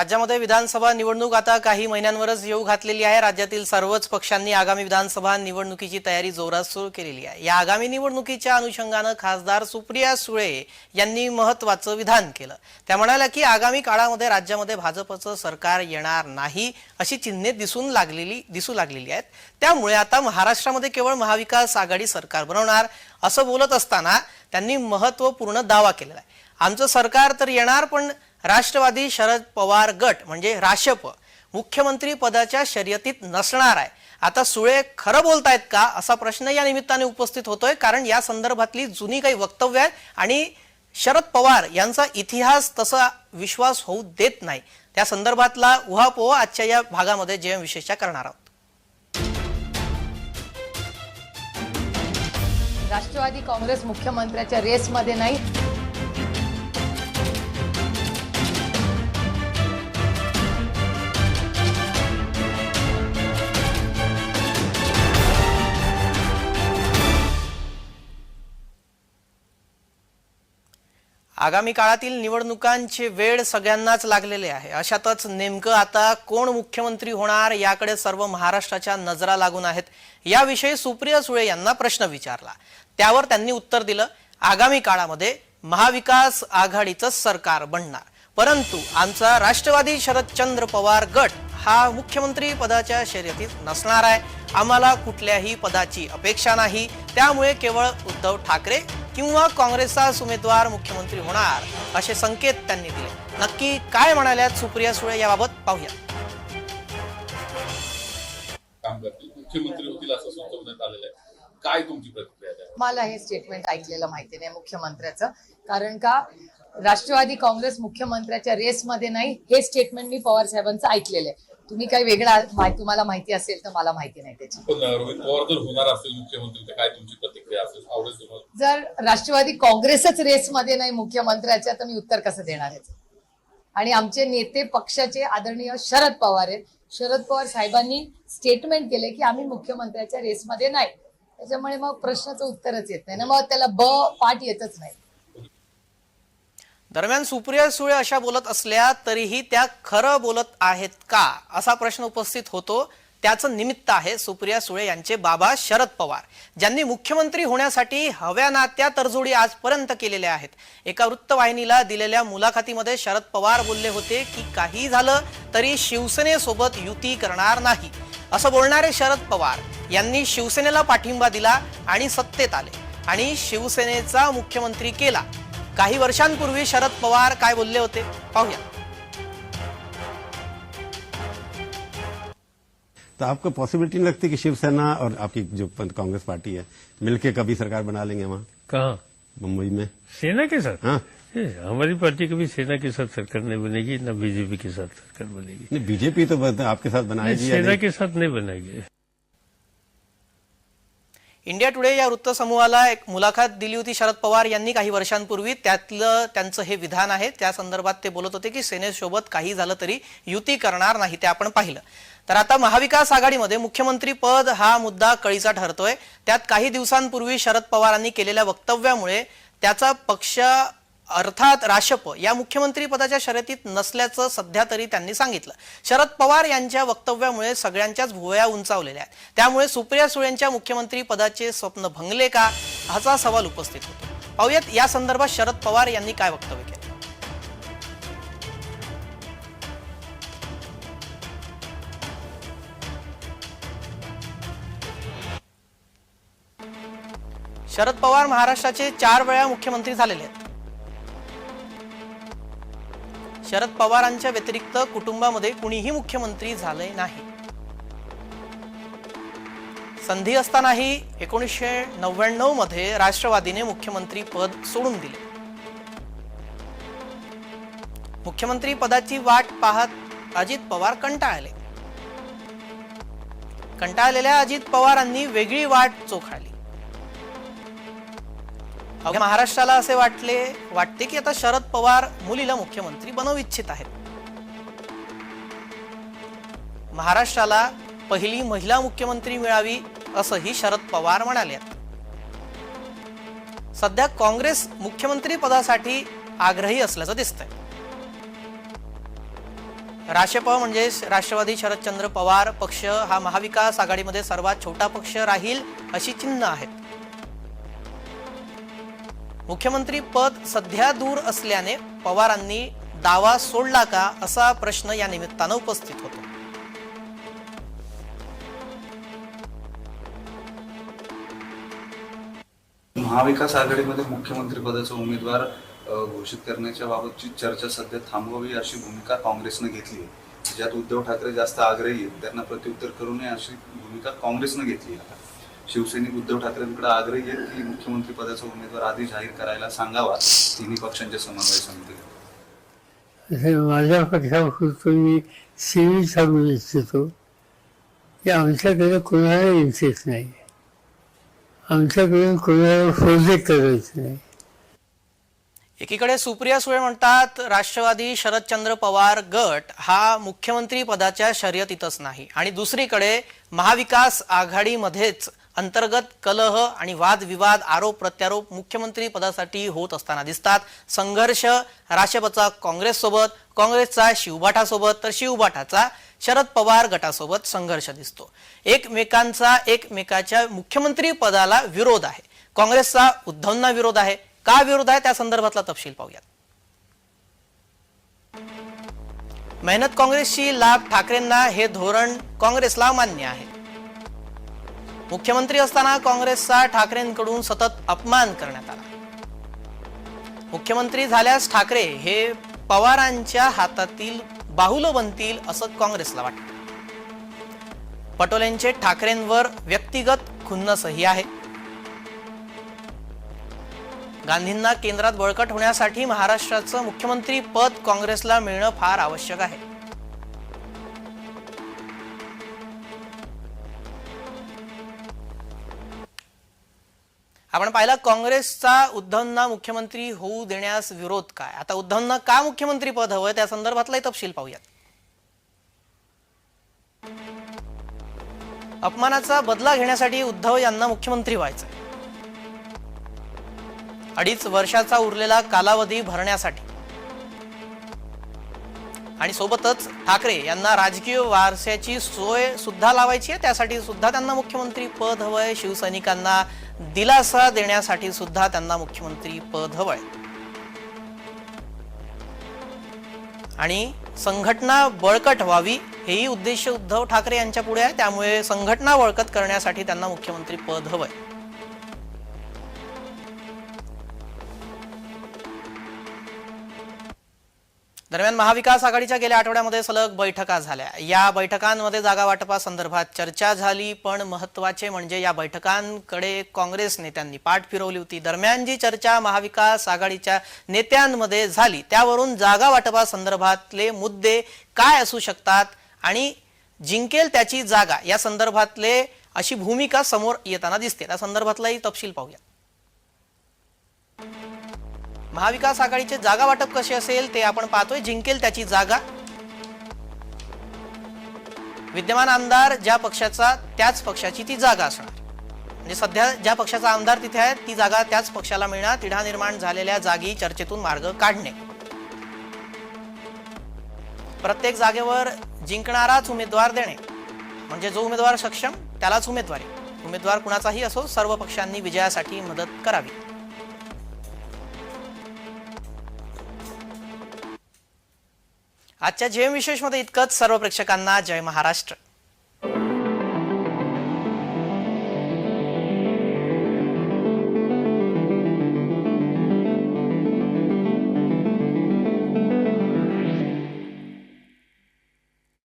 राज्यामध्ये विधानसभा निवडणूक आता काही महिन्यांवरच येऊ घातलेली आहे. राज्यातील सर्वच पक्षांनी आगामी विधानसभा निवडणुकीची तयारी जोरात सुरू केलेली आहे. या आगामी निवडणुकीच्या अनुषंगानं खासदार सुप्रिया सुळे यांनी महत्वाचं विधान केलं. त्या म्हणाल्या की आगामी काळामध्ये राज्यामध्ये भाजपचं सरकार येणार नाही अशी चिन्हे दिसून लागलेली दिसू लागलेली आहेत. त्यामुळे आता महाराष्ट्रामध्ये केवळ महाविकास आघाडी सरकार बनवणार असं बोलत असताना त्यांनी महत्त्वपूर्ण दावा केलेला आहे. आमचं सरकार तर येणार पण राष्ट्रवादी शरद पवार गट म्हणजे राशप मुख्यमंत्री पदाच्या शर्यतीत नसणार आहे. आता सुळे खरं बोलतायत का असा प्रश्न या निमित्ताने उपस्थित होतोय कारण या संदर्भातली जुनी काही वक्तव्य आहेत आणि शरद पवार यांचा इतिहास तसा विश्वास होऊ देत नाही. त्या संदर्भातला उहापोह आजच्या या भागामध्ये जेएम विशेषच्या करणार आहोत. राष्ट्रवादी काँग्रेस मुख्यमंत्र्याच्या रेसमध्ये नाही. आगामी काळातील निवडणुकांचे वेळ सगळ्यांनाच लागलेले आहे. अशातच नेमकं आता कोण मुख्यमंत्री होणार याकडे सर्व महाराष्ट्राच्या नजरा लागून आहेत. याविषयी सुप्रिया सुळे यांना प्रश्न विचारला. त्यावर त्यांनी उत्तर दिलं आगामी काळामध्ये महाविकास आघाडीचं सरकार बनणार. परंतु आमचा राष्ट्रवादी शरदचंद्र पवार गट हा मुख्यमंत्री पदाच्या शर्यतीत नसणार आहे. आम्हाला कुठल्याही पदाची अपेक्षा नाही. त्यामुळे केवळ उद्धव ठाकरे किंवा काँग्रेसचाच उमेदवार मुख्यमंत्री होणार असे संकेत त्यांनी दिले. नक्की काय म्हणाल्यात सुप्रिया सुळे याबाबत पाहूया. काम करतील. मुख्यमंत्री होतील असं सुचवण्यात आलेलं आहे. काय तुमची प्रतिक्रिया आहे? मला हे स्टेटमेंट ऐकलेलं माहिती नाही मुख्यमंत्र्याचं. कारण का राष्ट्रवादी काँग्रेस मुख्यमंत्र्याच्या रेसमध्ये नाही हे स्टेटमेंट मी पवार साहेबांचं ऐकलेलं आहे. तुम्ही काही वेगळं तुम्हाला माहिती असेल तर मला माहिती नाही त्याची. पण रोहित पवार जर होणार असेल मुख्यमंत्री तर काय तुमची जर राष्ट्रवादी काँग्रेसच रेसमध्ये नाही मुख्यमंत्र्याच्या तर मी उत्तर कसं देणार आहे? आणि आमचे नेते पक्षाचे आदरणीय शरद पवार आहेत. शरद पवार साहेबांनी स्टेटमेंट केले की आम्ही मुख्यमंत्र्याच्या रेसमध्ये नाही. त्याच्यामुळे मग प्रश्नाचं उत्तरच येत नाही. ना मग त्याला ब पाठ येतच नाही. दरम्यान सुप्रिया सुळे अशा बोलत असल्या तरीही त्या खरं बोलत आहेत का? असा प्रश्न उपस्थित होतो. त्याचं निमित्त आहे सुप्रिया सुळे यांचे बाबा शरद पवार ज्यांनी मुख्यमंत्री होण्यासाठी हव्या ना त्या तरजोडी आजपर्यंत केलेल्या आहेत. एका वृत्तवाहिनीला दिलेल्या मुलाखतीमध्ये शरद पवार बोलले होते की काही झालं तरी शिवसेनेसोबत युती करणार नाही. असं बोलणारे शरद पवार यांनी शिवसेनेला पाठिंबा दिला आणि सत्तेत आले आणि शिवसेनेचा मुख्यमंत्री केला. काही वर्षांपूर्वी शरद पवार काय बोलले होते? पाहूया. तो आपको पॉसिबिलिटी नहीं लगती कि शिवसेना और आपकी जो कांग्रेस पार्टी है मिलके कभी सरकार बना लेंगे वहाँ? कहा? मुंबई में। सेना के साथ? हाँ। हमारी पार्टी कभी सेना के साथ सरकार नहीं बनेगी ना बीजेपी के साथ सरकार बनेगी। नहीं बीजेपी तो आपके साथ बनाएगी सेना के साथ नहीं बनेगी इंडिया टुडे या वृत्तसमूहाला एक मुलाखत दिली होती शरद पवार यांनी काही वर्षांपूर्वी. त्यातलं त्यांचं हे विधान आहे. त्या संदर्भात ते बोलत होते की सेनेसोबत काही झालं तरी युती करणार नाही ते आपण पाहिलं. तर आता महाविकास आघाडीमध्ये मुख्यमंत्री पद हा मुद्दा कळीचा ठरतोय. त्यात काही दिवसांपूर्वी शरद पवारांनी केलेल्या वक्तव्यामुळे त्याचा पक्ष अर्थात राशप या मुख्यमंत्री पदाच्या शर्यतीत नसल्याचं सध्या तरी त्यांनी सांगितलं. शरद पवार यांच्या वक्तव्यामुळे सगळ्यांच्याच भुवया उंचावलेल्या आहेत. त्यामुळे सुप्रिया सुळेंच्या मुख्यमंत्री पदाचे स्वप्न भंगले का असा सवाल उपस्थित होतो. पाहूयात या संदर्भात शरद पवार यांनी काय वक्तव्य केलं. शरद पवार महाराष्ट्राचे चार वेळा मुख्यमंत्री झालेले आहेत. शरद पवारांच्या व्यतिरिक्त कुटुंबामध्ये कुणीही मुख्यमंत्री झाले नाही. संधी असतानाही एकोणीसशे नव्याण्णवमध्ये राष्ट्रवादीने मुख्यमंत्री पद सोडून दिले. मुख्यमंत्री पदाची वाट पाहत अजित पवार कंटाळले. कंटाळलेल्या अजित पवारांनी वेगळी वाट चोखाळली. अवघ्या महाराष्ट्राला असे वाटले वाटते की आता शरद पवार मुलीला मुख्यमंत्री बनवू इच्छित आहेत. महाराष्ट्राला पहिली महिला मुख्यमंत्री मिळावी असंही शरद पवार म्हणाले. सध्या काँग्रेस मुख्यमंत्री पदासाठी आग्रही असल्याचं दिसतंय. राशप म्हणजे राष्ट्रवादी शरदचंद्र पवार पक्ष हा महाविकास आघाडीमध्ये सर्वात छोटा पक्ष राहील अशी चिन्ह आहेत. मुख्यमंत्री पद सध्या दूर असल्याने पवारांनी दावा सोडला का असा प्रश्न या निमित्तानं उपस्थित होतो. महाविकास आघाडीमध्ये मुख्यमंत्री पदाचा उमेदवार घोषित करण्याच्या बाबतची चर्चा सध्या थांबवावी अशी भूमिका काँग्रेसनं घेतली आहे. ज्यात उद्धव ठाकरे जास्त आग्रही आहेत त्यांना प्रत्युत्तर करू नये अशी भूमिका काँग्रेसनं घेतली आहे. शिवसैनिक उद्धव ठाकरेंकडे आग्रही आहेत की मुख्यमंत्री पदाचा उमेदवार आधी जाहीर करायला सांगावा. तिन्ही पक्षांच्या समन्वय समितीला हे माझ्या पक्षापुरतं मी सिव्हिल सांगू इच्छितो. की आमच्याकडे कोणाला इंटरेस्ट नाही. आमच्याकडे कोणाला प्रोजेक्ट करायचं नाही. एकीकडे सुप्रिया सुळे म्हणतात राष्ट्रवादी शरदचंद्र पवार गट हा मुख्यमंत्री पदाच्या शर्यतीतच नाही. आणि दुसरीकडे महाविकास आघाडीमध्येच अंतर्गत कलह आणि वादविवाद आरोप प्रत्यारोप मुख्यमंत्री पदासाठी होत असताना दिसतात. संघर्ष राष्ट्रपचा काँग्रेससोबत काँग्रेसचा शिवबाठासोबत तर शिवबाठाचा शरद पवार गटासोबत संघर्ष दिसतो. एकमेकांचा एकमेकाच्या मुख्यमंत्री पदाला विरोध आहे. काँग्रेसचा उद्धवना विरोध आहे. का विरोध आहे? त्या संदर्भातला तपशील पाहूयात. मेहनत काँग्रेसची लाभ ठाकरेंना हे धोरण काँग्रेसला मान्य आहे. मुख्यमंत्री असताना काँग्रेसचा ठाकरेंकडून सतत अपमान करण्यात आला. मुख्यमंत्री झाल्यास ठाकरे हे पवारांच्या हातातील बाहुलं बनतील असं काँग्रेसला वाटतं. पटोलेंचे ठाकरेंवर व्यक्तिगत खुन्नसही आहे. गांधींना केंद्रात बळकट होण्यासाठी महाराष्ट्राचं मुख्यमंत्री पद काँग्रेसला मिळणं फार आवश्यक आहे. आपण पाहिला काँग्रेसचा उद्धवना मुख्यमंत्री होऊ देण्यास विरोध काय? आता उद्धवना का मुख्यमंत्री पद हवंय? त्या संदर्भातलाही तपशील पाहूयात. अपमानाचा बदला घेण्यासाठी उद्धव यांना मुख्यमंत्री व्हायचं अडीच वर्षाचा उरलेला कालावधी भरण्यासाठी. आणि सोबतच ठाकरे यांना राजकीय वारशाची सोय सुद्धा लावायची आहे त्यासाठी सुद्धा त्यांना मुख्यमंत्री पद हवंय. शिवसैनिकांना दिलासा देण्यासाठी सुद्धा त्यांना मुख्यमंत्री पद हवंय. आणि संघटना बळकट व्हावी हेही उद्देश उद्धव ठाकरे यांच्या पुढे आहे. त्यामुळे संघटना बळकट करण्यासाठी त्यांना मुख्यमंत्री पद हवंय. दरम्यान महाविकास आघाडीच्या गेल्या आठवड्यामध्ये सलग बैठका झाल्या. या बैठकांमध्ये जागा वाटपासंदर्भात चर्चा झाली पण महत्त्वाचे म्हणजे या बैठकांकडे काँग्रेस नेत्यांनी पाठ फिरवली होती. दरम्यान जी चर्चा महाविकास आघाडीच्या नेत्यांमध्ये झाली त्यावरून जागा वाटपासंदर्भातले मुद्दे काय असू शकतात आणि जिंकेल त्याची जागा या संदर्भातले अशी भूमिका समोर येताना दिसते. त्या संदर्भातलाही तपशील पाहूया महाविकास आघाडीचे जागा वाटप कसे असेल ते आपण पाहतोय. जिंकेल त्याची जागा. विद्यमान आमदार ज्या पक्षाचा त्याच पक्षाची ती जागा असणार. म्हणजे सध्या ज्या पक्षाचा आमदार तिथे आहे ती जागा त्याच पक्षाला मिळणार. तिढा निर्माण झालेल्या जागी चर्चेतून मार्ग काढणे. प्रत्येक जागेवर जिंकणाराच उमेदवार देणे. म्हणजे जो उमेदवार सक्षम त्यालाच उमेदवारी. उमेदवार कुणाचाही असो सर्व पक्षांनी विजयासाठी मदत करावी. आजच्या जीएम विशेषमध्ये इतकंच सर्व प्रेक्षकांना जय महाराष्ट्र.